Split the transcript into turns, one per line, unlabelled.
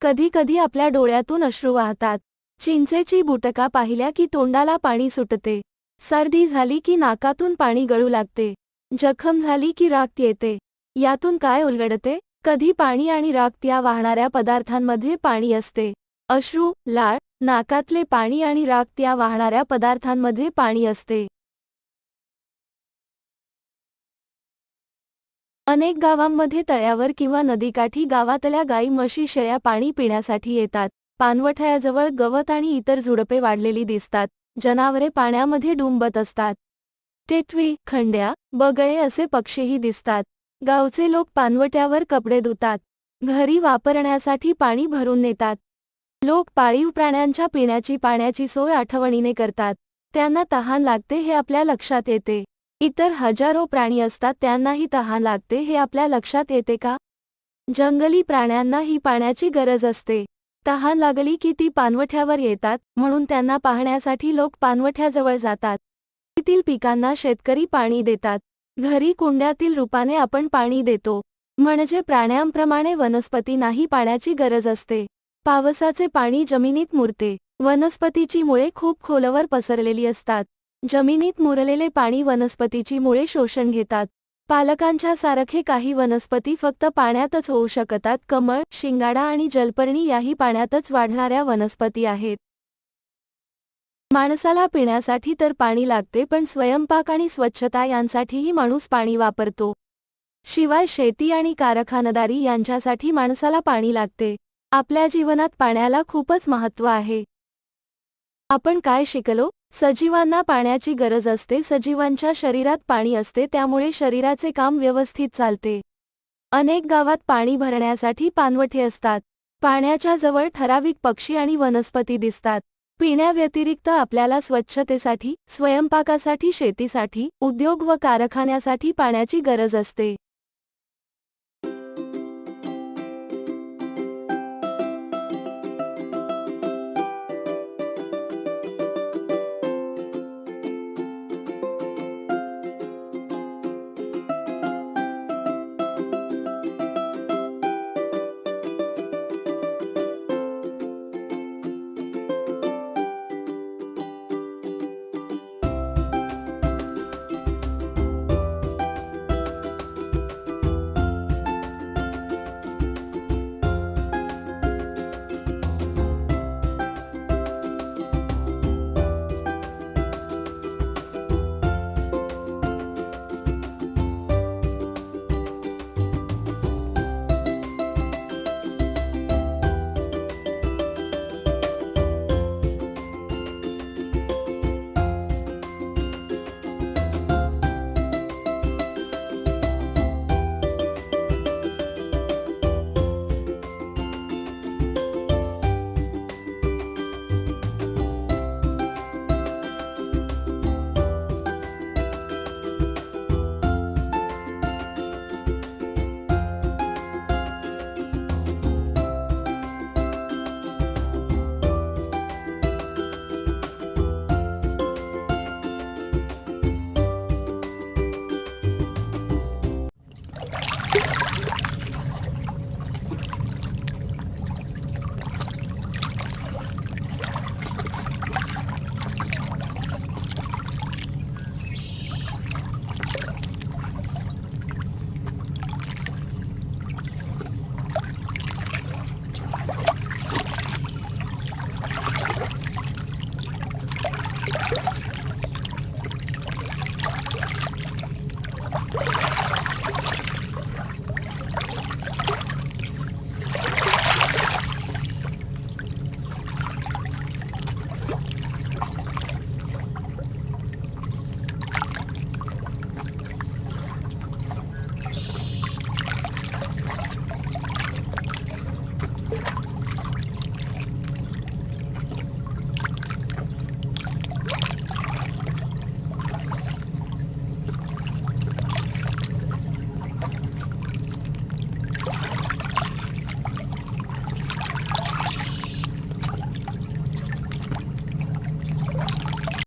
कधी कधी आपल्या डोळ्यातून अश्रू वाहतात. चिंचेची बुटका पाहिल्या की तोंडाला पाणी सुटते. सर्दी झाली की नाकातून पाणी गळू लागते. जखम झाली की राक्त येते. यातून काय उलगडते? कधी पाणी आणि राक्त या वाहणाऱ्या पदार्थांमध्ये पाणी असते. अश्रू लाळ नाकातले पाणी आणि राक्त या वाहणाऱ्या पदार्थांमध्ये पाणी असते. अनेक गावांमध्ये तळ्यावर किंवा नदीकाठी गावातल्या गाई म्हशी शेळ्या पाणी पिण्यासाठी येतात. पानवठ्याजवळ गवत आणि इतर झुडपे वाढलेली दिसतात. जनावरे पाण्यामध्ये डुंबत असतात. टेटवी खंड्या बगळे असे पक्षीही दिसतात. गावचे लोक पानवट्यावर कपडे धुतात. घरी वापरण्यासाठी पाणी भरून नेतात. लोक पाळीव प्राण्यांच्या पिण्याची पाण्याची सोय आठवणीने करतात. त्यांना तहान लागते हे आपल्या लक्षात येते. इतर हजारो प्राणी असतात त्यांनाही तहान लागते. हे आपल्या लक्षात येते का? जंगली प्राण्यांना ही पाण्याची गरज असते. तहान लागली की ती पानवठ्यावर येतात म्हणून त्यांना पाहण्यासाठी लोक पानवठ्याजवळ जातात. येथील पिकांना शेतकरी पाणी देतात. घरी कुंड्यातील रूपाने आपण पाणी देतो. म्हणजे प्राण्यांप्रमाणे वनस्पतींनाही पाण्याची गरज असते. पावसाचे पाणी जमिनीत मुरते. वनस्पतीची मुळे खूप खोलवर पसरलेली असतात. जमिनीत मुरलेले पाणी वनस्पतीची मुळे शोषण घेतात. पालकांच्या सारखे काही वनस्पती फक्त पाण्यातच होऊ शकतात. कमळ शिंगाडा आणि जलपर्णी याही पाण्यातच वाढणाऱ्या वनस्पती आहेत. माणसाला पिण्यासाठी तर पाणी लागते पण स्वयंपाक आणि स्वच्छता यांसाठीही माणूस पाणी वापरतो. शिवाय शेती आणि कारखानदारी यांच्यासाठी माणसाला पाणी लागते. आपल्या जीवनात पाण्याला खूपच महत्त्व आहे. आपण काय शिकलो? सजीवांना पाण्याची गरज असते सजीवांच्या शरीरात पाणी असते त्यामुळे शरीराचे काम व्यवस्थित चालते. अनेक गावात पाणी भरण्यासाठी पानवठे असतात. पाण्याच्या जवळ ठराविक पक्षी आणि वनस्पती दिसतात. पिण्याव्यतिरिक्त आपल्याला स्वच्छतेसाठी स्वयंपाकासाठी शेतीसाठी उद्योग व कारखान्यासाठी पाण्याची गरज असते.